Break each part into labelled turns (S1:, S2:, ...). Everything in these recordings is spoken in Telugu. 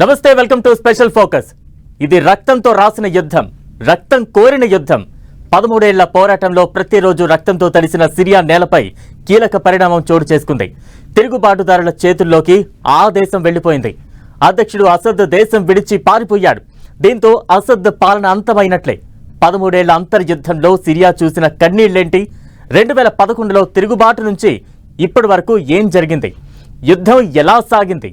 S1: నమస్తే వెల్కమ్ టు స్పెషల్ ఫోకస్. ఇది రక్తంతో రాసిన యుద్ధం రక్తం కోరిన యుద్ధం. పదమూడేళ్ళ పోరాటంలో ప్రతిరోజు రక్తంతో తడిసిన సిరియా నేలపై కీలక పరిణామం చోటు చేసుకుంది. తిరుగుబాటుదారుల చేతుల్లోకి ఆ దేశం వెళ్ళిపోయింది అధ్యక్షుడు అసద్ దేశం విడిచి పారిపోయాడు. దీంతో అసద్ పాలన అంతమైనట్లే. పదమూడేళ్ళ అంతర్యుద్ధంలో సిరియా చూసిన కన్నీళ్ళేంటి రెండు వేల పదకొండులో తిరుగుబాటు నుంచి ఇప్పటి వరకు ఏం జరిగింది? యుద్ధం ఎలా సాగింది?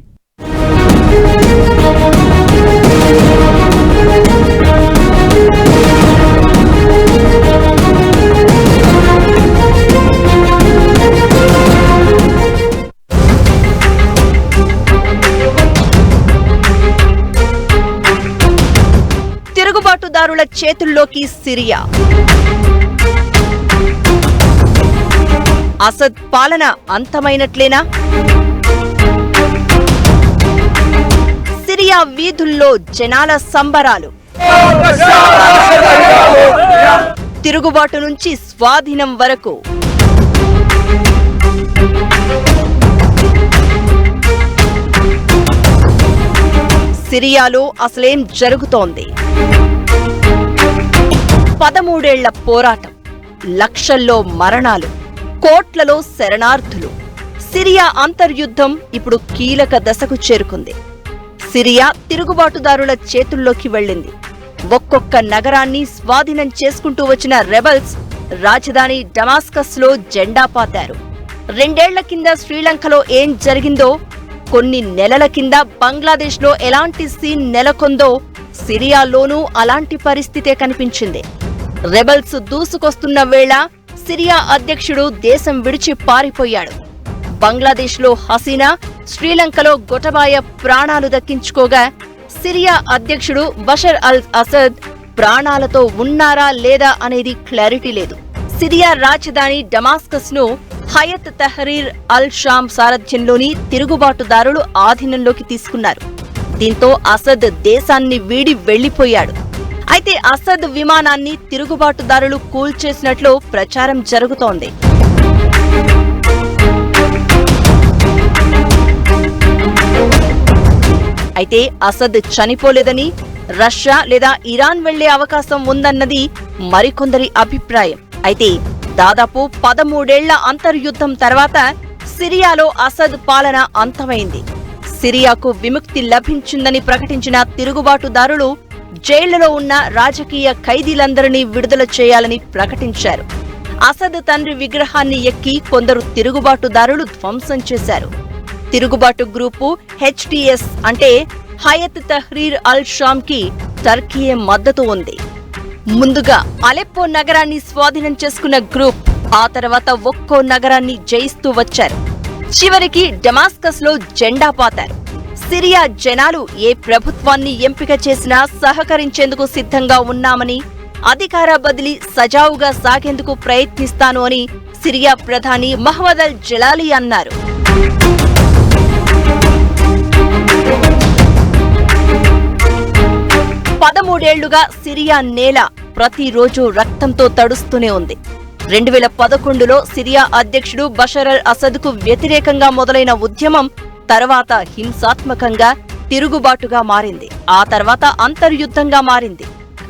S2: తిరుగుబాటుదారుల చేతుల్లోకి సిరియా. అసద్ పాలన అంతమైనట్లేనా? సిరియా వీధుల్లో జనాల సంబరాలు. తిరుగుబాటు నుంచి స్వాధీనం వరకు. సిరియాలో అసలేం జరుగుతోంది? పదమూడేళ్ళ పోరాటం లక్షల్లో మరణాలు కోట్లలో శరణార్థులు. సిరియా అంతర్యుద్ధం ఇప్పుడు కీలక దశకు చేరుకుంది. సిరియా తిరుగుబాటుదారుల చేతుల్లోకి వెళ్ళింది. ఒక్కొక్క నగరాన్ని స్వాధీనం చేసుకుంటూ వచ్చిన రెబల్స్ రాజధాని డమాస్కస్లో జెండా పాతారు. రెండేళ్ళ కింద శ్రీలంకలో ఏం జరిగిందో కొన్ని నెలల కింద బంగ్లాదేశ్లో ఎలాంటి సీన్ నెలకొందో సిరియాలోనూ అలాంటి పరిస్థితే కనిపించింది. రెబల్స్ దూసుకొస్తున్న వేళ సిరియా అధ్యక్షుడు దేశం విడిచి పారిపోయాడు. బంగ్లాదేశ్లో హసీనా శ్రీలంకలో గొటబాయ ప్రాణాలు దక్కించుకోగా సిరియా అధ్యక్షుడు బషర్ అల్ అసద్ ప్రాణాలతో ఉన్నారా లేదా అనేది క్లారిటీ లేదు. సిరియా రాజధాని డమాస్కస్ను హయత్ తహరీర్ అల్ షామ్ సారథ్యంలోని తిరుగుబాటుదారులు ఆధీనంలోకి తీసుకున్నారు. దీంతో అసద్ దేశాన్ని వీడి వెళ్ళిపోయాడు అయితే అసద్ విమానాన్ని తిరుగుబాటుదారులు కూల్చేసినట్లు ప్రచారం జరుగుతోంది. అయితే అసద్ చనిపోలేదని రష్యా లేదా ఇరాన్ వెళ్ళే అవకాశం ఉందన్నది మరికొందరి అభిప్రాయం. అయితే దాదాపు పదమూడేళ్ళ అంతర్యుద్ధం తర్వాత సిరియాలో అసద్ పాలన అంతమైంది. సిరియాకు విముక్తి లభించిందని ప్రకటించిన తిరుగుబాటుదారులు జైళ్ళలో ఉన్న రాజకీయ ఖైదీలందరినీ విడుదల చేయాలని ప్రకటించారు. అసద్ తండ్రి విగ్రహాన్ని ఎక్కి కొందరు తిరుగుబాటుదారులు ధ్వంసం చేశారు. తిరుగుబాటు గ్రూపు హెచ్టిఎస్ అంటే హయత్ తహ్రీర్ అల్ షామ్కి టర్కీయే మద్దతు ఉంది. ముందుగా అలెప్పో నగరాన్ని స్వాధీనం చేసుకున్న గ్రూప్ ఆ తర్వాత ఒక్కో నగరాన్ని జయిస్తూ వచ్చారు. చివరికి డమాస్కస్లో జెండా పాతారు. సిరియా జనాలు ఏ ప్రభుత్వాన్ని ఎంపిక చేసినా సహకరించేందుకు సిద్ధంగా ఉన్నామని అధికార బదిలీ సజావుగా సాగేందుకు ప్రయత్నిస్తాను అని సిరియా ప్రధాని మహ్మద్ అల్ జలాలి అన్నారు. మూడేళ్ళుగా సిరియా నేల ప్రతిరోజు రక్తంతో తడుస్తూనే ఉంది. రెండు వేల పదకొండులో సిరియా అధ్యక్షుడు బషర్ అల్ అసద్కు వ్యతిరేకంగా మొదలైన ఉద్యమం తర్వాత హింసాత్మకంగా తిరుగుబాటుగా మారింది. ఆ తర్వాత అంతర్యుద్ధంగా మారింది.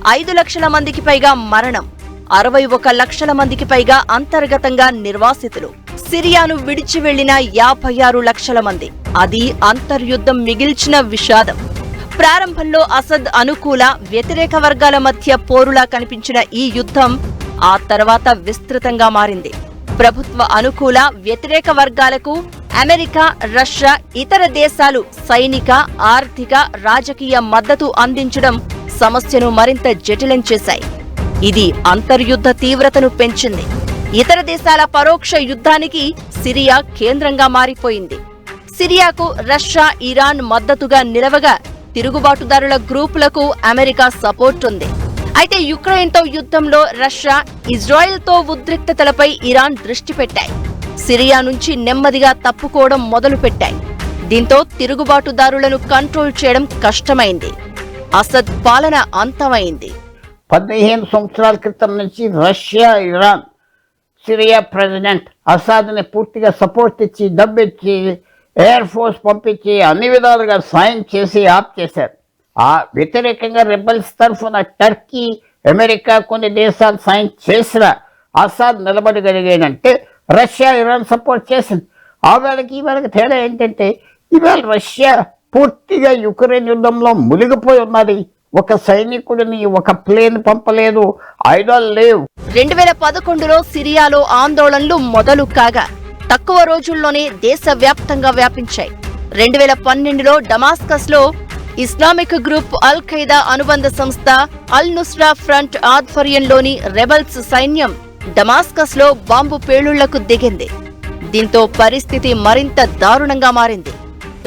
S2: ఐదు లక్షల మందికి పైగా మరణం అరవై ఒక లక్షల మందికి పైగా అంతర్గతంగా నిర్వాసితులు. సిరియాను విడిచి వెళ్ళిన యాభై ఆరు లక్షల మంది. అది అంతర్యుద్ధం మిగిల్చిన విషాదం. ప్రారంభంలో అసద్ అనుకూల వ్యతిరేక వర్గాల మధ్య పోరులా కనిపించిన ఈ యుద్ధం ఆ తర్వాత విస్తృతంగా మారింది. ప్రభుత్వ అనుకూల వ్యతిరేక వర్గాలకు అమెరికా రష్యా ఇతర దేశాలు సైనిక ఆర్థిక రాజకీయ మద్దతు అందించడం సమస్యను మరింత జటిలం చేశాయి. ఇది అంతర్యుద్ధ తీవ్రతను పెంచింది. ఇతర దేశాల పరోక్ష యుద్ధానికి సిరియా కేంద్రంగా మారిపోయింది. సిరియాకు రష్యా ఇరాన్ మద్దతుగా నిలవగా తిరుగుబాటుదారుల గ్రూపులకు అమెరికా సపోర్ట్ ఉంది. అయితే యుక్రెయిన్తో యుద్ధంలో రష్యా ఇజ్రాయెల్తో ఉద్రిక్తతలపై ఇరాన్ దృష్టి పెట్టాయి. సిరియా నుంచి నెమ్మదిగా తప్పుకోవడం మొదలుపెట్టాయి. దీంతో తిరుగుబాటుదారులను కంట్రోల్ చేయడం కష్టమైంది. అసద్ పాలన అంతమైంది.
S3: పదిహేను సంవత్సరాల క్రితం నుంచి రష్యా ఇరాన్ సిరియా ప్రెసిడెంట్ అసాద్ని పూర్తిగా సపోర్ట్ ఇచ్చి డబ్బిచ్చి ఎయిర్ ఫోర్స్ పంపించి అన్ని విధాలుగా సాయం చేసి ఆప్ చేశారు. ఆ వ్యతిరేకంగా రెబల్స్ తరఫున టర్కీ అమెరికా కొన్ని దేశాలు సాయం చేసిన అసాద్ నిలబడగలిగాడంటే రష్యా ఇరాన్ సపోర్ట్ చేసింది. ఆ వేళకి ఈ వేళకి తేడా ఏంటంటే ఈవేళ రష్యా పూర్తిగా యుక్రెయిన్ యుద్ధంలో మునిగిపోయి ఉన్నది. ఒక సైనికుడిని ఒక ప్లేన్ పంపలేదు. ఐడల్ లేవు.
S2: రెండు వేల పదకొండులో సిరియాలో ఆందోళనలు మొదలు కాగా తక్కువ రోజుల్లోనే దేశవ్యాప్తంగా వ్యాపించాయి. రెండు వేల పన్నెండులో డమాస్కస్లో ఇస్లామిక్ గ్రూప్ అల్ ఖైదా అనుబంధ సంస్థ అల్ నుస్రా ఫ్రంట్ ఆధ్వర్యంలోని రెబల్స్ సైన్యం డమాస్కస్లో బాంబు పేలుళ్ళకు దిగింది. దీంతో పరిస్థితి మరింత దారుణంగా మారింది.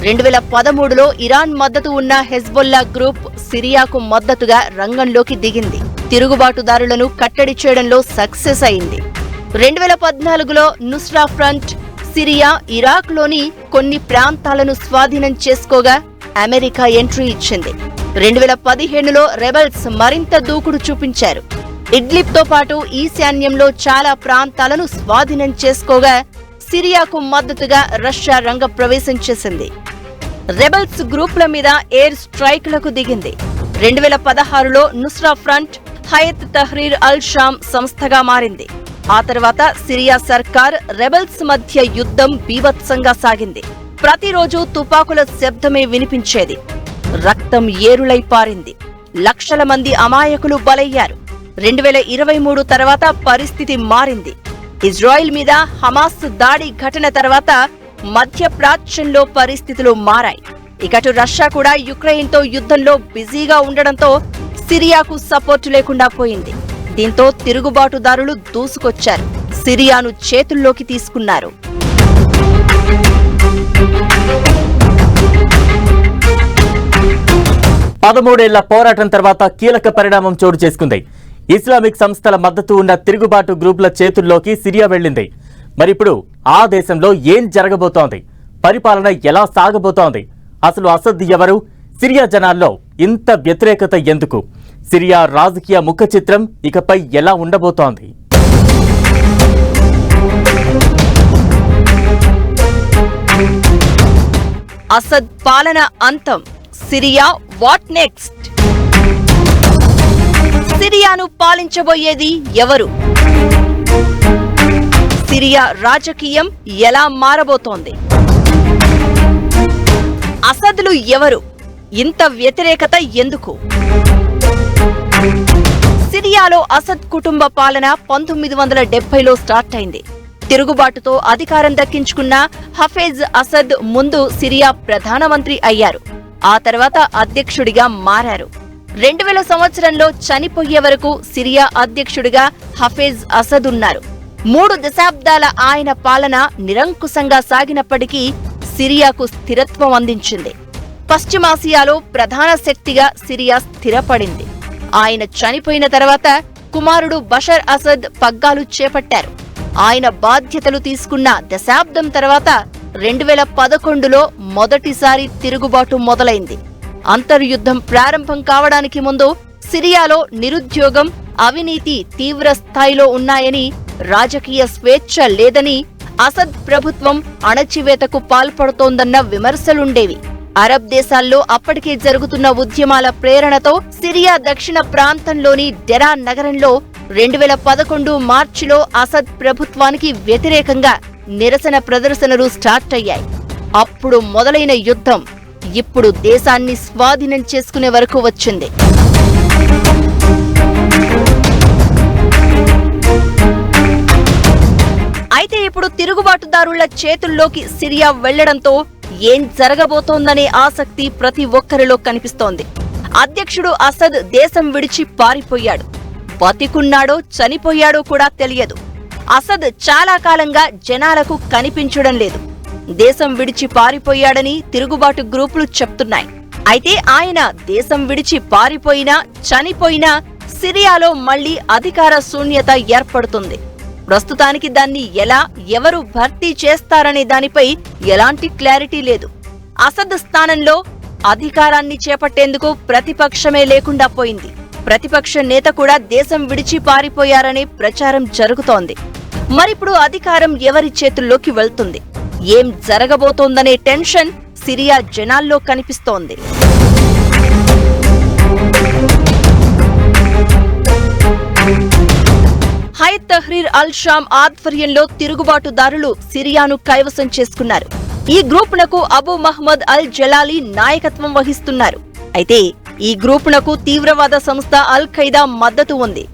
S2: రెండు వేల పదమూడులో ఇరాన్ మద్దతు ఉన్న హెజ్బొల్లా గ్రూప్ సిరియాకు మద్దతుగా రంగంలోకి దిగింది. తిరుగుబాటుదారులను కట్టడి చేయడంలో సక్సెస్ అయింది. రెండు వేల పద్నాలుగులో నుస్రా ఫ్రంట్ సిరియా ఇరాక్లోని కొన్ని ప్రాంతాలను స్వాధీనం చేసుకోగా అమెరికా ఎంట్రీ ఇచ్చింది. రెండు వేల పదిహేనులో రెబల్స్ మరింత దూకుడు చూపించారు. ఇడ్లిబ్తో పాటు ఈశాన్యంలో చాలా ప్రాంతాలను స్వాధీనం చేసుకోగా సిరియాకు మద్దతుగా రష్యా రంగ ప్రవేశం చేసింది. రెబల్స్ గ్రూపుల మీద ఎయిర్ స్ట్రైక్లకు దిగింది. రెండు వేల పదహారులో Nusra Front Hayat Tahrir al Sham సంస్థగా మారింది. ఆ తర్వాత సిరియా సర్కార్ రెబల్స్ మధ్య యుద్ధం బీభత్సంగా సాగింది. ప్రతిరోజు తుపాకుల శబ్దమే వినిపించేది. రక్తం ఏరులై పారింది. లక్షల మంది అమాయకులు బలయ్యారు. రెండు వేల ఇరవై మూడు తర్వాత పరిస్థితి మారింది. ఇజ్రాయిల్ మీద హమాస్ దాడి ఘటన తర్వాత మధ్య ప్రాచ్యంలో పరిస్థితులు మారాయి. ఇకటు రష్యా కూడా యుక్రెయిన్తో యుద్ధంలో బిజీగా ఉండడంతో సిరియాకు సపోర్టు లేకుండా పోయింది. దీంతో తిరుగుబాటుదారులు దూసుకొచ్చారు. సిరియాను చేతుల్లోకి తీసుకున్నారు.
S1: పదమూడేళ్ళ పోరాటం తర్వాత కీలక పరిణామం చోటు చేసుకుంది. ఇస్లామిక్ సంస్థల మద్దతు ఉన్న తిరుగుబాటు గ్రూపుల చేతుల్లోకి సిరియా వెళ్ళింది. మరిప్పుడు ఆ దేశంలో ఏం జరగబోతోంది? పరిపాలన ఎలా సాగబోతోంది? అసలు అసద్ ఎవరు? సిరియా జనాల్లో ఇంత వ్యతిరేకత ఎందుకు? సిరియా రాజకీయ ముఖ చిత్రం ఇకపై ఎలా ఉండబోతోంది?
S2: అసద్ పాలన అంతం. సిరియా వాట్ నెక్స్ట్ సిరియాను పాలించబోయేది ఎవరు? సిరియా రాజకీయం ఎలా మారబోతోంది? అసదులు ఎవరు? ఇంత వ్యతిరేకత ఎందుకు? సిరియాలో అసద్ కుటుంబ పాలన పంతొమ్మిది వందల డెబ్బైలో స్టార్ట్ అయింది తిరుగుబాటుతో అధికారం దక్కించుకున్న హఫేజ్ అసద్ ముందు సిరియా ప్రధానమంత్రి అయ్యారు. ఆ తర్వాత అధ్యక్షుడిగా మారారు. రెండు వేల సంవత్సరంలో చనిపోయే వరకు సిరియా అధ్యక్షుడిగా హఫేజ్ అసద్ ఉన్నారు. మూడు దశాబ్దాల ఆయన పాలన నిరంకుశంగా సాగినప్పటికీ సిరియాకు స్థిరత్వం అందించింది. పశ్చిమాసియాలో ప్రధాన శక్తిగా సిరియా స్థిరపడింది. ఆయన చనిపోయిన తర్వాత కుమారుడు బషర్ అసద్ పగ్గాలు చేపట్టారు. ఆయన బాధ్యతలు తీసుకున్న దశాబ్దం తర్వాత రెండు వేల పదకొండులో మొదటిసారి తిరుగుబాటు మొదలైంది. అంతర్యుద్ధం ప్రారంభం కావడానికి ముందు సిరియాలో నిరుద్యోగం అవినీతి తీవ్ర స్థాయిలో ఉన్నాయని రాజకీయ స్వేచ్ఛ లేదని అసద్ ప్రభుత్వం అణచివేతకు పాల్పడుతోందన్న విమర్శలుండేవి. అరబ్ దేశాల్లో అప్పటికే జరుగుతున్న ఉద్యమాల ప్రేరణతో సిరియా దక్షిణ ప్రాంతంలోని డెరా నగరంలో రెండు వేల పదకొండు మార్చిలో అసద్ ప్రభుత్వానికి వ్యతిరేకంగా నిరసన ప్రదర్శనలు స్టార్ట్ అయ్యాయి. అప్పుడు మొదలైన యుద్ధం ఇప్పుడు దేశాన్ని స్వాధీనం చేసుకునే వరకు వచ్చింది. అయితే ఇప్పుడు తిరుగుబాటుదారుల చేతుల్లోకి సిరియా వెళ్ళడంతో ఏం జరగబోతోందనే ఆసక్తి ప్రతి ఒక్కరిలో కనిపిస్తోంది. అధ్యక్షుడు అసద్ దేశం విడిచి పారిపోయాడు. బతికున్నాడో చనిపోయాడో కూడా తెలియదు. అసద్ చాలా కాలంగా జనాలకు కనిపించడం లేదు. దేశం విడిచి పారిపోయాడని తిరుగుబాటు గ్రూపులు చెప్తున్నాయి. అయితే ఆయన దేశం విడిచి పారిపోయినా చనిపోయినా సిరియాలో మళ్ళీ అధికార శూన్యత ఏర్పడుతుంది. ప్రస్తుతానికి దాన్ని ఎలా ఎవరు భర్తీ చేస్తారనే దానిపై ఎలాంటి క్లారిటీ లేదు. అసద్ స్థానంలో అధికారాన్ని చేపట్టేందుకు ప్రతిపక్షమే లేకుండా పోయింది. ప్రతిపక్ష నేత కూడా దేశం విడిచి పారిపోయారనే ప్రచారం జరుగుతోంది. మరిప్పుడు అధికారం ఎవరి చేతుల్లోకి వెళ్తుంది? ఏం జరగబోతోందనే టెన్షన్ సిరియా జనాల్లో కనిపిస్తోంది. హై తహ్రీర్ అల్ షామ్ ఆధ్వర్యంలో తిరుగుబాటుదారులు సిరియాను కైవసం చేసుకున్నారు. ఈ గ్రూపునకు అబూ మహ్మద్ అల్ జలాలీ నాయకత్వం వహిస్తున్నారు. అయితే ఈ గ్రూపునకు తీవ్రవాద సంస్థ అల్ ఖైదా మద్దతు ఉంది.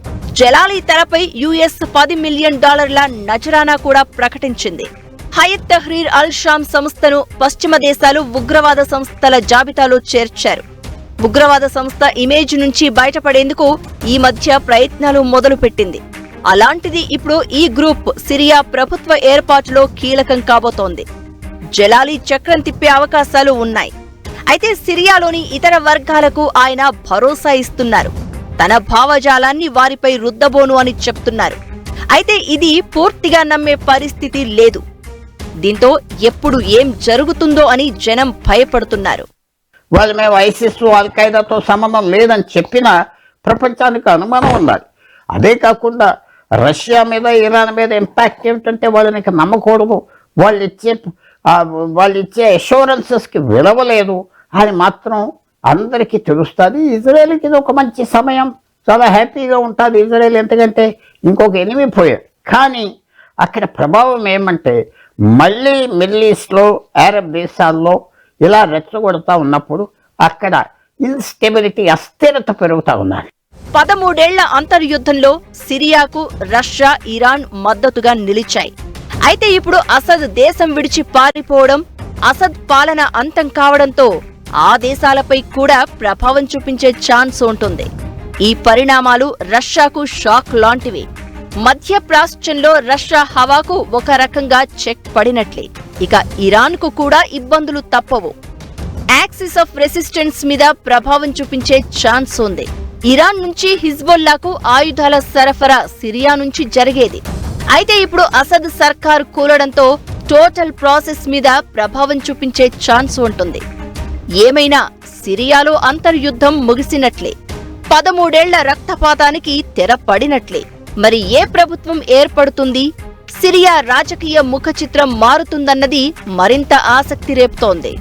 S2: జలాలీ తెరపై యుఎస్ పది మిలియన్ డాలర్ల నజరానా కూడా ప్రకటించింది. హయత్ తహ్రీర్ అల్ షామ్ సంస్థను పశ్చిమ దేశాలు ఉగ్రవాద సంస్థల జాబితాలో చేర్చారు. ఉగ్రవాద సంస్థ ఇమేజ్ నుంచి బయటపడేందుకు ఈ మధ్య ప్రయత్నాలు మొదలుపెట్టింది. అలాంటిది ఇప్పుడు ఈ గ్రూప్ సిరియా ప్రభుత్వ ఏర్పాటులో కీలకం కాబోతోంది. జలాలి చక్రం తిప్పే అవకాశాలు ఉన్నాయి. అయితే సిరియాలోని ఇతర వర్గాలకు ఆయన భరోసా ఇస్తున్నారు. తన భావజాలాన్ని వారిపై రుద్దబోను అని చెప్తున్నారు. అయితే ఇది పూర్తిగా నమ్మే పరిస్థితి లేదు. దీంతో ఎప్పుడు ఏం జరుగుతుందో అని జనం భయపడుతున్నారు.
S3: వాళ్ళు మేము ఐసిస్ అల్ఖైదాతో సంబంధం లేదని చెప్పినా ప్రపంచానికి అనుమానం ఉండాలి. అదే కాకుండా రష్యా మీద ఇరాన్ మీద ఇంపాక్ట్ ఏమిటంటే వాళ్ళని ఇక నమ్మకూడదు. వాళ్ళు ఇచ్చే వాళ్ళు ఇచ్చే అష్యూరెన్సెస్కి విలవలేదు. అని మాత్రం అందరికీ తెలుస్తుంది. ఇజ్రాయెల్కి ఇది ఒక మంచి సమయం. చాలా హ్యాపీగా ఉంటుంది ఇజ్రాయెల్ ఎందుకంటే ఇంకొక ఎనిమి పోయారు కానీ అక్కడ ప్రభావం ఏమంటే మళ్ళీ మిడిల్ ఈస్ట్లో అరబ్ దేశాల్లో ఇలా రెచ్చగొడతా ఉన్నప్పుడు అక్కడ ఇన్స్టెబిలిటీ అస్థిరత పెరుగుతూ ఉన్నది.
S2: పదమూడేళ్ళ అంతర్యుద్ధంలో సిరియాకు రష్యా ఇరాన్ మద్దతుగా నిలిచాయి. అయితే ఇప్పుడు అసద్ దేశం విడిచి పారిపోవడం అసద్ పాలన అంతం కావడంతో ఆ దేశాలపై కూడా ప్రభావం చూపించే ఛాన్స్ ఉంటుంది. ఈ పరిణామాలు రష్యాకు షాక్ లాంటివి. మధ్య ప్రాచ్యంలో రష్యా హవాకు ఒక రకంగా చెక్ పడినట్లే. ఇక ఇరాన్కు కూడా ఇబ్బందులు తప్పవు. యాక్సిస్ ఆఫ్ రెసిస్టెన్స్ మీద ప్రభావం చూపించే ఛాన్స్ ఉంది. ఇరాన్ నుంచి హిజ్బొల్లాకు ఆయుధాల సరఫరా సిరియా నుంచి జరిగేది. అయితే ఇప్పుడు అసద్ సర్కార్ కూలడంతో టోటల్ ప్రాసెస్ మీద ప్రభావం చూపించే ఛాన్స్ ఉంటుంది. ఏమైనా సిరియాలో అంతర్యుద్ధం ముగిసినట్లే. పదమూడేళ్ళ రక్తపాతానికి తెర పడినట్లే. మరి ఏ ప్రభుత్వం ఏర్పడుతుంది? సిరియా రాజకీయ ముఖ చిత్రం మారుతుందన్నది మరింత ఆసక్తి రేపుతోంది.